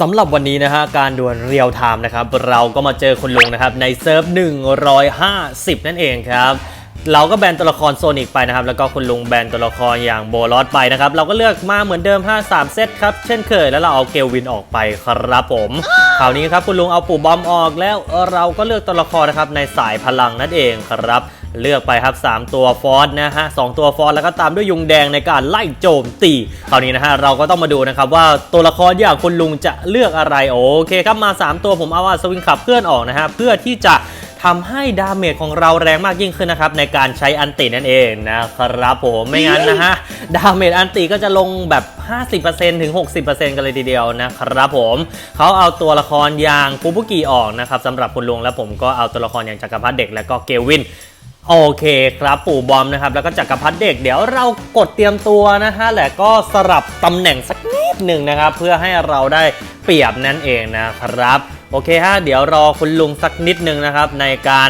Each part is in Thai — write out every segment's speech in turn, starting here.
สำหรับวันนี้นะฮะการดวลเรียลไทม์นะครับเราก็มาเจอคุณลุงนะครับในเซิร์ฟ 150 นั่นเองครับเราก็แบนตัวละครโซนิกไปนะครับ แล้วก็คุณลุงแบนตัวละครอย่างโบลอสไปนะครับ เราก็เลือกมาเหมือนเดิม 5-3 เซตครับ เช่นเคย แล้วเราเอาเกลวินออกไปครับผมคราวนี้ครับคุณลุงเอาปู่บอมออกแล้วเออเราก็เลือกตัวละครนะครับในสายพลังนั่นเองครับ เลือกไปครับ 3 ตัวฟอสนะฮะสตัวฟอสแล้วก็ตามด้วยยุงแดงในการไล่โจมตีคราวนี้นะฮะเราก็ต้องมาดูนะครับว่าตัวละครอย่างคุณลุงจะเลือกอะไรโอเคครับมา 3 ตัวผมเอาอัศวินขับเคลื่อนออกนะฮะเพื่อที่จะทำให้ดาเมจของเราแรงมากยิ่งขึ้นนะครับในการใช้อันตินั่นเองนะครับผมไม่งั้นนะฮะดาเมจอันติก็จะลงแบบ 50%ถึง 60%กันเลยทีเดียวนะครับผมเขาเอาตัวละครอย่างฟูบุกิออกนะครับสำหรับคุณลุงแล้วผมก็เอาตัวละครอย่างจักรพรรดิเด็กและก็เกลวิน โอเคครับปู่บอมนะครับแล้วก็จักรพรรดิเด็กเดี๋ยวเรากดเตรียมตัวนะฮะและก็สลับตำแหน่งสักนิดหนึ่งนะครับ เพื่อให้เราได้เปรียบนั่นเองนะครับ โอเคฮะเดี๋ยวรอคุณลุงสักนิดหนึ่งนะครับในการ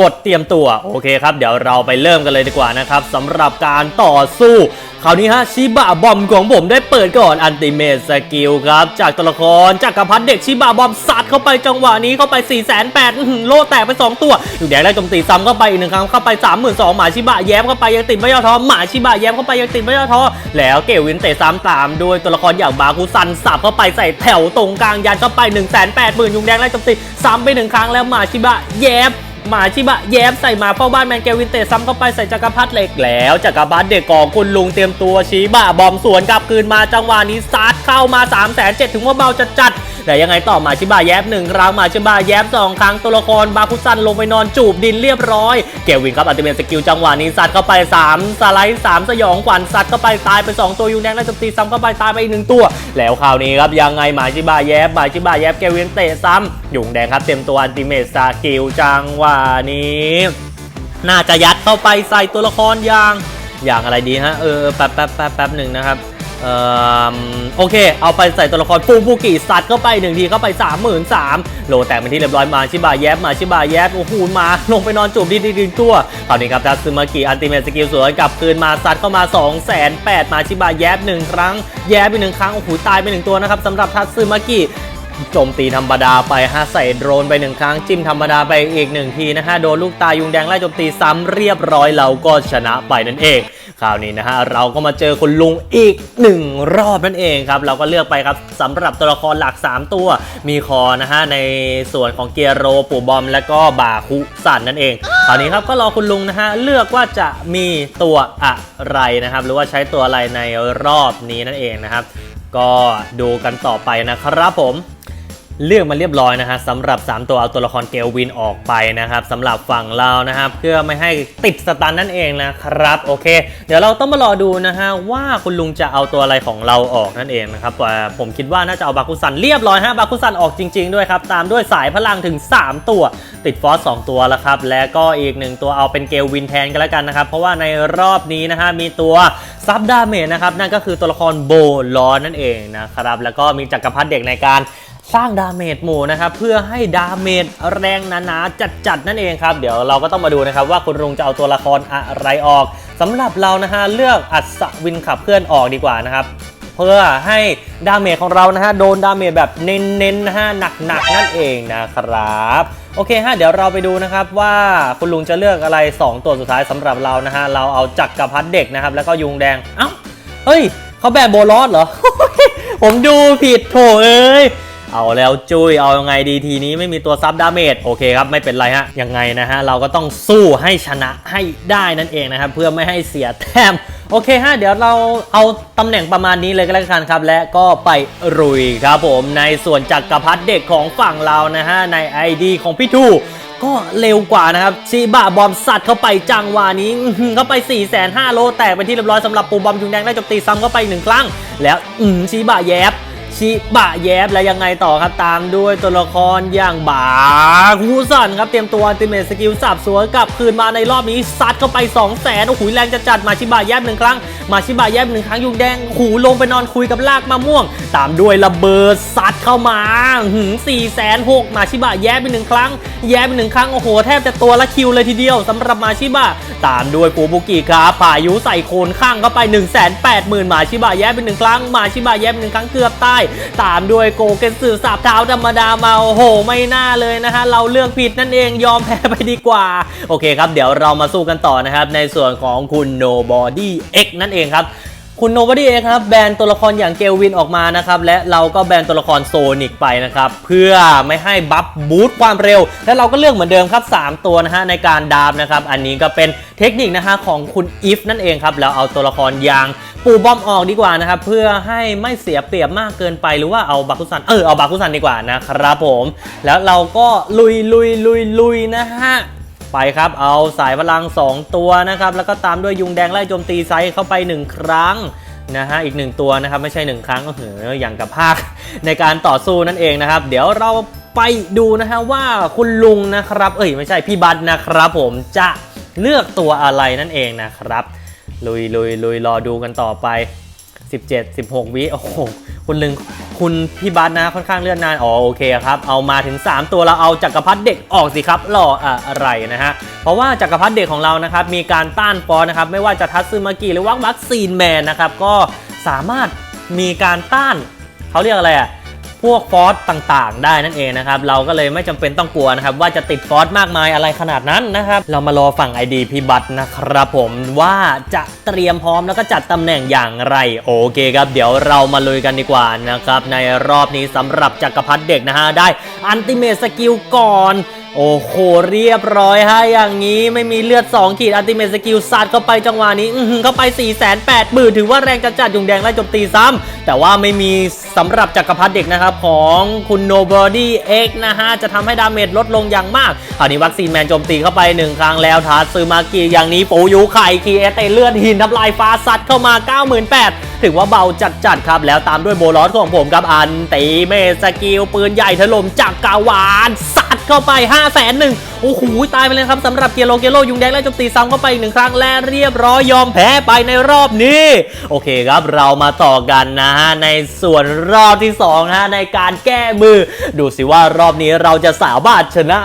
กดเตรียมตัวโอเคครับ เดี๋ยวเราไปเริ่มกันเลยดีกว่านะครับสำหรับการต่อสู้คราวนี้ฮะชิบะบอมของผมได้เปิดก่อนอันติเมตสกิลครับ จากตัวละครจากกระพัฒเด็กชิบะบอมสัดเข้าไปจังหวะนี้เข้าไป 4 8 0 0 0โลแตกไป 2 ตัวอยู่แดงได้โจมตีซ้ำเข้าไปอีกหนึ่งครั้งเข้าไป 32,000หมาชิบะแย้มเข้าไปยังติดไม่ยอท้อหมาชิบะแย้มเข้าไปยังติดไม่ยอท้อแล้วเกวินเตะซ้ำตามด้วยตัวละครอย่างบาคุซันสับเข้าไปใส่แถวตรงกลางยันเข้าไป 1 8 0 0 0 0ยุงแดงไล่โจมตีซ้ำไปหนึ่งครั้งแล้วหมาชิบะแย้ม หมาชิบะแย้มใส่หมาเฝ้าบ้านแมนเกวินเตะซ้ำเข้าไปใส่จักรพรรดิเหล็กแล้วจักรพรรดิเด็กของคุณลุงเตรียมตัวชิบะบอมสวนกลับคืนมาจังหวะนี้ซัดเข้ามา3 0 0 0 0 0ถึงว่าเบาจัดจัด แต่ยังไงต่อมาชิบะแย้มหนึ่งครั้งมาชิบะแย้มสองครั้งตัวละครบาคุซันลงไปนอนจูบดินเรียบร้อย เกวินครับอัติเมทสกิลจังหวะนี้ซัดเข้าไป 3 สไลด์ 3 สยองขวัญซัดเข้าไปตายไป 2 ตัวยูแดงแล้วโจมตีซ้ำเข้าไปตายไปอีกหนึ่งตัว แล้วคราวนี้ครับยังไงมาชิบะแย้มหมาชิบะแย้มเกวินเตะซ้ำยุงแดงครับเต็มตัวอัติเมทสกิลจังหวะนี้น่าจะยัดเข้าไปใส่ตัวละครอย่างอย่างอะไรดีฮะเออแป๊บแป๊บแป๊บแป๊บหนึ่งนะครับ โอเค เอาไปใส่ตัวละครปูบูกิสัตว์เข้าไปหนึ่งทีเข้าไป 3 3 0 0 0โลแตกเป็นที่เรียบร้อยมาชิบะแยบมาชิบะแยบโอ้โหมา ลงไปนอนจูบดีดีๆตัวคราวนี้ครับทัซึมากิอันติเมตสกิลสวนกลับคืนมาสัตว์เข้ามา 2 8 0 0 0มาชิบะแยบหนึ่งครั้งแยบไปหนึ่งครั้งโอ้โหตายไปหนึ่งตัวนะครับสำหรับทัซึมากิ โจมตีธรรมดาไปฮะใส่โดรนไปหนึ่งครั้งจิ้มธรรมดาไปอีกหนึ่งทีนะฮะโดนลูกตายุงแดงไล่โจมตีซ้ำเรียบร้อยเราก็ชนะไปนั่นเองคราวนี้นะฮะเราก็มาเจอคุณลุงอีกหนึ่งรอบนั่นเองครับเราก็เลือกไปครับสำหรับตัวละครหลัก 3 ตัว มีคอนะฮะในส่วนของเกียร์โรปู่บอม และก็บาคุสันนั่นเองคราวนี้ครับก็รอคุณลุงนะฮะเลือกว่าจะมีตัวอะไรนะครับ หรือว่าใช้ตัวอะไรในรอบนี้นั่นเองนะครับ ก็ดูกันต่อไปนะครับผม เลือกมาเรียบร้อยนะฮะสำหรับ 3 ตัวเอาตัวละครเกลวินออกไปนะครับสำหรับฝั่งเรานะครับเพื่อไม่ให้ติดสตันนั่นเองนะครับโอเค เดี๋ยวเราต้องมารอดูนะฮะว่าคุณลุงจะเอาตัวอะไรของเราออกนั่นเองนะครับผมคิดว่าน่าจะเอาบาคุซันเรียบร้อยฮะบาคุซันออกจริง ๆ ด้วยครับตามด้วยสายพลังถึง 3 ตัว ติดฟอส2ตัวแล้วครับและก็อีกหนึ่งตัวเอาเป็นเกลวินแทนกันแล้วกันนะครับเพราะว่าในรอบนี้นะฮะมีตัวซับดาเมจนะครับนั่นก็คือตัวละครโบลอนนั่นเองนะครับแล้วก็มีจักรพรรดิเด็กในการ สร้างดาเมจหมู่นะครับเพื่อให้ดาเมจแรงหนาๆจัดๆนั่นเองครับ เดี๋ยวเราก็ต้องมาดูนะครับว่าคุณลุงจะเอาตัวละครอะไรออกสำหรับเรานะฮะเลือกอัศวินขับเคลื่อนออกดีกว่านะครับเพื่อให้ดาเมจของเรานะฮะโดนดาเมจแบบเน้นๆนะฮะหนักๆนั่นเองนะครับโอเคฮะเดี๋ยวเราไปดูนะครับว่าคุณลุงจะเลือกอะไร 2 ตัวสุดท้ายสำหรับเรานะฮะเราเอาจักรพรรดิเด็กนะครับแล้วก็ยุงแดงเอ้าเฮ้ยเขาแบบโบลอสเหรอผมดูผิดโถเอ้ย เอาแล้วจุยเอายังไงดีทีนี้ไม่มีตัวซับดาเมจโอเคครับไม่เป็นไรฮะยังไงนะฮะเราก็ต้องสู้ให้ชนะให้ได้นั่นเองนะครับเพื่อไม่ให้เสียแต้มโอเคฮะเดี๋ยวเราเอาตำแหน่งประมาณนี้เลยก็แล้วกันครับ และก็ไปรุยครับผมในส่วนจักรพรรดิเด็กของฝั่งเรานะฮะใน ID ของพี่ทูก็เร็วกว่านะครับชีบะบอมสัตว์เข้าไปจังหวะนี้เข้าไป 4 5 0 0 0โลแตกเป็นที่เรียบร้อยสำหรับปูบอมยุงแดงได้จมตีซ้ำเข้าไปหนึ่งครั้ง แล้วชีบะแยบ ชิบะแยบแล้วยังไงต่อครับตามด้วยตัวละครอย่างบาคูสันครับเตรียมตัวอัลติเมทสกิลสับสวนกลับคืนมาในรอบนี้ซัดเข้าไป2 0 0แสนโอ้โหแรงจะจัดมาชิบะแยบหนึ่งครั้ง มาชิบะแยบหนึ่งครั้งยุงแดงหูลงไปนอนคุยกับลากมะม่วง ตามด้วยระเบิดซัดเข้ามาหืมสี่แสนหกมาชิบะแยบไปหนึ่งครั้ง แยบไปหนึ่งครั้งโอ้โหแทบจะตัวละคิวเลยทีเดียวสำหรับมาชิบะตามด้วยปูบุกิครับพายุใส่โคนข้างเข้าไป1 8 0 0 0 0มาชิบะแยบไปหนึ่งครั้งมาชิบะแยบไปหนึ่งครั้งเกือบตายตามด้วยโกเกนสึสาบเท้าธรรมดามาโอ้โหไม่น่าเลยนะฮะเราเลือกผิดนั่นเองยอมแพ้ไปดีกว่า โอเคครับ เดี๋ยวเรามาสู้กันต่อนะครับ ในส่วนของคุณ Nobody X นั่นเองครับ คุณ Nobody X ครับแบนตัวละครอย่างเกลวินออกมานะครับและเราก็แบนตัวละครโซนิกไปนะครับเพื่อไม่ให้บัฟบูตความเร็ว และเราก็เลือกเหมือนเดิมครับ 3 ตัวนะฮะในการดาบนะครับอันนี้ก็เป็นเทคนิคนะฮะของคุณอีฟนั่นเองครับแล้วเอาตัวละครอย่างปูบอมออกดีกว่านะครับเพื่อให้ไม่เสียเปรียบมากเกินไปหรือว่าเอาบาคุซันเออเอาบาคุซันดีกว่านะครับผม แล้วเราก็ลุยลุยลุยลุยนะฮะ ไปครับ เอาสายพลัง 2 ตัวนะครับ แล้วก็ตามด้วยยุงแดงไล่โจมตีไซส์เข้าไป 1 ครั้งนะฮะอีก 1 ตัวนะครับ ไม่ใช่ 1 ครั้งก็เหออย่างกับภาคในการต่อสู้นั่นเองนะครับ เดี๋ยวเราไปดูนะฮะว่าคุณลุงนะครับ เอ้ยไม่ใช่พี่บัตนะครับผมจะเลือกตัวอะไรนั่นเองนะครับ ลุยลุยลุยรอดูกันต่อไป 17 16 วิโอ้โหคุณลึงคุณพี่บัสนะค่อนข้างเลื่อนนาน อ๋อโอเคครับ เอามาถึง 3 ตัวเราเอาจักรพรรดิเด็กออกสิครับหรออะไรนะฮะ เพราะว่าจักรพรรดิเด็กของเรานะครับมีการต้านฟอสนะครับไม่ว่าจะทัตซึมากิหรือว่าวัคซีนแมนนะครับก็สามารถมีการต้านเขาเรียกอะไรอะ พวกฟอสต่างๆ ได้นั่นเองนะครับ เราก็เลยไม่จำเป็นต้องกลัวนะครับ ว่าจะติดฟอสมากมายอะไรขนาดนั้นนะครับ เรามารอฝั่ง ID พี่บัตนะครับผมว่าจะเตรียมพร้อมแล้วก็จัดตำแหน่งอย่างไร โอเคครับ เดี๋ยวเรามาลุยกันดีกว่านะครับ ในรอบนี้สำหรับจักรพรรดิเด็กนะฮะได้อันติเมตสกิลก่อน โอ้โหเรียบร้อยฮะอย่างนี้ไม่มีเลือด 2 ขีดอัลติเม e สกิลซัดเข้าไปจังหวะนี้อื้อหือเข้าไป 4 8 0 0 0 0ถือว่าแรงจัดจัดยุงแดงไล่จมตีซ้ำแต่ว่าไม่มีสำหรับจักรพรรดิเด็กนะครับ ของคุณ Nobody X นะฮะ จะทำให้ดาเมจลดลงอย่างมากคราวนี้วัคซีนแมนโจมตีเข้าไป 1 ครั้งแล้วทาซึมากิอย่างนี้ปูยูไข่คีเอเตเลือดหินทับลายฟ้าซัดเข้ามา 98,000 ถือว่าเบาจัดๆครับ แล้วตามด้วยโบลอสของผมครับอันตีเมสกิลปืนใหญ่ถล่มจากกาวานซัดเข้าไป 5 0 0 0 0 0หนึ่งโอ้โหตายไปเลยครับสำหรับเกียโลเกโลยุงแดงและจมตีซ้ำเข้าไปอีกหนึ่งครั้งและเรียบร้อยยอมแพ้ไปในรอบนี้ โอเคครับเรามาต่อกันนะฮะในส่วนรอบที่2ฮะในการแก้มือ ดูสิว่ารอบนี้เราจะสามารถชนะ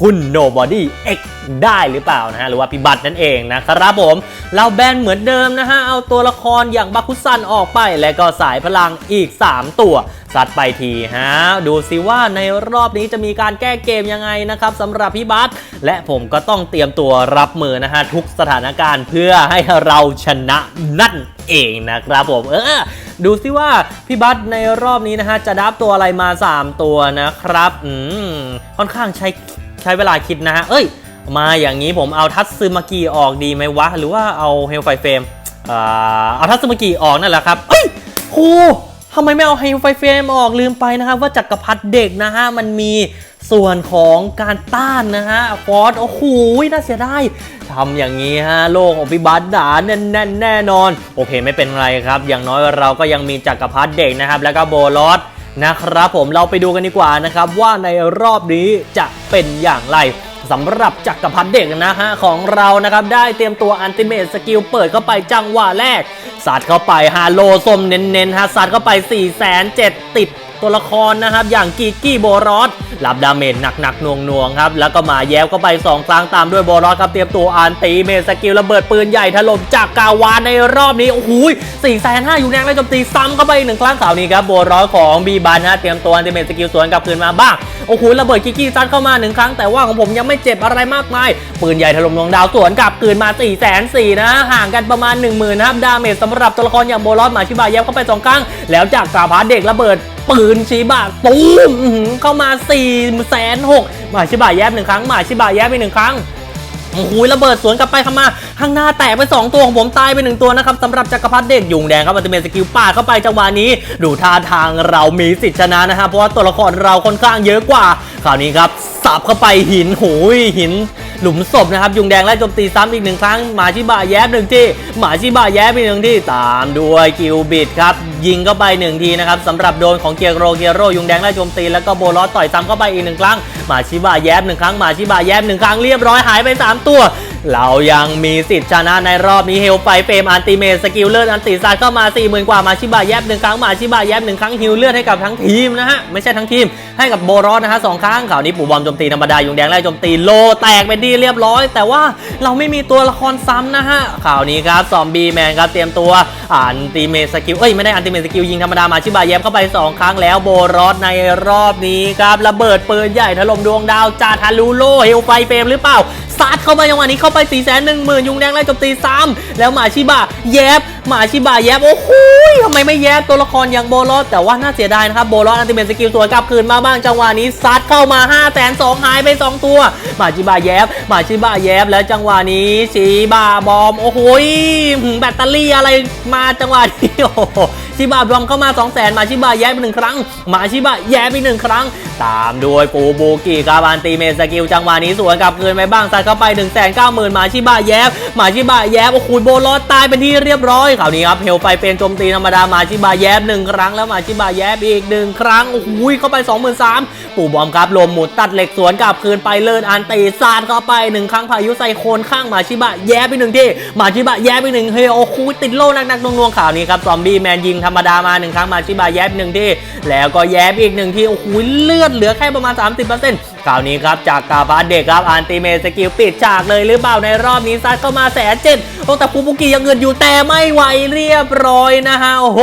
คุณ Nobody X ได้หรือเปล่านะฮะหรือว่าพิบัตินั่นเองนะครับผมเราแบนเหมือนเดิมนะฮะเอาตัวละครอย่างบาคุซันออกไป และก็สายพลังอีก 3 ตัวสัดไปทีฮะดูสิว่าในรอบนี้จะมีการแก้เกมยังไงนะครับสำหรับพี่บัตและผมก็ต้องเตรียมตัวรับมือนะฮะทุกสถานการณ์เพื่อให้เราชนะนั่นเองนะครับผมเออดูสิว่าพี่บัตในรอบนี้นะฮะจะดับตัวอะไรมา 3 ตัวนะครับอืมค่อนข้างใช้ใช้เวลาคิดนะฮะเอ้ย มาอย่างนี้ผมเอาทัตซึมากิออกดีไหมวะ หรือว่าเอาเฮลไฟเฟรมเอาทัตซึมากิออกนั่นแหละครับ เอ้ยครูทำไมไม่เอาเฮลไฟเฟรมออกลืมไปนะครับ ว่าจักรพรรดิเด็กนะฮะ มันมีส่วนของการต้านนะฮะ ฟอสโอ้โหน่าเสียดายทำอย่างนี้ฮะ โลกของพิบัตดาแน่นแน่นแน่นอน โอเคไม่เป็นไรครับ อย่างน้อยเราก็ยังมีจักรพรรดิเด็กนะครับ แล้วก็โบลอสนะครับผมเราไปดูกันดีกว่านะครับ ว่าในรอบนี้จะเป็นอย่างไร สำหรับจักรพรรดิเด็กนะฮะของเรานะครับได้เตรียมตัวอันติเมตสกิลเปิดเข้าไปจังหวะแรกสัดเข้าไปฮาโลส้มเน้นๆฮะสัดเข้าไป4 7 0 0 0ติด ตัวละครนะครับอย่างกีกี้โบรอสรับดาเมจหนักๆหน่วงๆครับแล้วก็มาแย้วเข้าไป 2 ครั้งตามด้วยโบรอสครับเตรียมตัวอันติเมสกิลระเบิดปืนใหญ่ถล่มจากกาวานในรอบนี้โอ้โหสี่แสนห้าอยู่แนงและโจมตีซ้ำเข้าไปอีกหนึ่งครั้งข่าวนี้ครับโบรอสของบีบันฮะเตรียมตัวอันติเมสกิลสวนกลับคืนมาบ้างโอ้โหระเบิดกิกกี้ซัดเข้ามาหนึ่งครั้งแต่ว่าของผมยังไม่เจ็บอะไรมากมายปืนใหญ่ถล่มดวงดาวสวนกลับคืนมา4ี่แสนสี่นะห่างกันประมาณ 1 0,000นะครับดาเมจสำหรับตัวละครอย่างโบรอสหมาชิบะแย้มเข้าไปสองครั้งแล้วจากกาพาเด็กระเบิด ปืนชิบะตูมเข้ามา4ี่แสนหกหมาชิบะแย้มหนึ่งครั้งหมาชิบะแย้มไปหนึ่งครั้งโอ้โหระเบิดสวนกลับไปเข้ามาข้างหน้าแตกไป 2 ตัวของผมตายไป 1 ตัวนะครับสำหรับจักรพรรดิเด็กยุงแดงครับอัลติเมทสกิลปาดเข้าไปจังหวะนี้ ดูท่าทางเรามีสิทธิชนะนะฮะเพราะว่าตัวละครเราค่อนข้างเยอะกว่า คราวนี้ครับสับเข้าไปหินโหยหิน หลุมศพนะครับยุงแดงไล่โจมตีซ้ำอีกหนึ่งครั้งหมาชิบะแย้มหนึ่งที่หมาชิบะแย้มอีกหนึ่งที่ตามด้วยกิลบิดครับยิงเข้าไปหนึ่งทีนะครับสำหรับโดนของเกียร์โรเกียโรยุงแดงไล่โจมตีแล้วก็โบลอสต่อยซ้ำเข้าไปอีกหนึ่งครั้งหมาชิบะแย้มหนึ่งครั้งหมาชิบะแย้มหนึ่งครั้งเรียบร้อยหายไปสามตัว เรายังมีสิทธิ์ชนะในรอบนี้เฮลไฟเฟมอันติเมสกิลเลือดอันติซาเข้ามา4 0,000กว่ามาชิบะแยบหนึ่งครั้งมาชิบะแยบหนึ่งครั้งฮิลเลือดให้กับทั้งทีมนะฮะไม่ใช่ทั้งทีมให้กับโบรอสนะฮะสองครั้งข่าวนี้ปู่บอมโจมตีธรรมดายุงแดงไล่โจมตีโลแตกเป็นที่เรียบร้อย แต่ว่าเราไม่มีตัวละครซ้ำนะฮะข่าวนี้ครับซอมบี้แมนครับเตรียมตัวอันติเมสกิลเอ้ยไม่ได้อันติเมสกิลยิงธรรมดามาชิบะแยบเข้าไปสองครั้งแล้วโบรอสในรอบนี้ครับระเบิดปืนใหญ่ถล่มดวงดาวจาทารุโลเฮลไฟเฟรมหรือเปล่าซัดเข้าไปจังหวะนี้เข้าไป4ี่แสนหนึ่งหมื่นยุงแดงไล่โจมตีซ้ำแล้วมาชิบะแยบหมาชิบะแยบโอ้โหทำไมไม่แยบตัวละครอย่างโบลอสแต่ว่าน่าเสียดายนะครับโบลอสอันติเมนสกิลสวนกลับคืนมาบ้างจังหวะนี้ซัดเข้ามา5้าแสนสองหายไป 2 ตัวหมาชิบะแยบหมาชิบะแยบแล้วจังหวะนี้ชิบะบอมโอ้โหแบตเตอรี่อะไรมาจังหวะน โอ้โหชิบะบอมเข้ามา 2 0 0แสนมาชิบะแยบไปหนึ่งครั้ง มาชิบะแยบไปหนึ่งครั้ง ตามด้วยปูบูกิครับอันติเมสกิลจังหวะนี้สวนกลับคืนไปบ้างซัดเข้าไป1นึ่งแสนเก้าหมื่นมาชิบะแยบมาชิบะแยบโอ้โหโบลอสตายเป็นที่เรียบร้อยคราวนี้ครับเฮลไฟเป็นโจมตีธรรมดามาชิบะแยบหนึ่งครั้งแล้วมาชิบะแยบอีกหนึ่งครั้งโอ้โหเข้าไป 23,000 ปู่บอมครับลมหมุนตัดเหล็กสวนกลับคืนไปเลินอันตีซาดเข้าไปหนึ่งครั้งพายุไซโคนข้างมาชิบะแยบไปหนึ่งที่มาชิบะแยบไปหนึ่งเฮยโอ้โหติดโล่นักๆนวงๆข่าวนี้ครับซอมบี้แมนยิงธรรมดามาหนึ่งครั้งมาชิบะแยบหนึ่งที่ แล้วก็แยบอีกหนึ่งที่โอ้โหเลือดเหลือแค่ประมาณ 30%คราวนี้ครับจากกาบาเด็กครับอันติเมสกิลปิดฉากเลยหรือเปล่าในรอบนี้ซัดเข้ามาแสนเจ็ดโอ้แต่ฟูบุกิยังเงินอยู่แต่ไม่ไหวเรียบร้อยนะฮะโอ้โห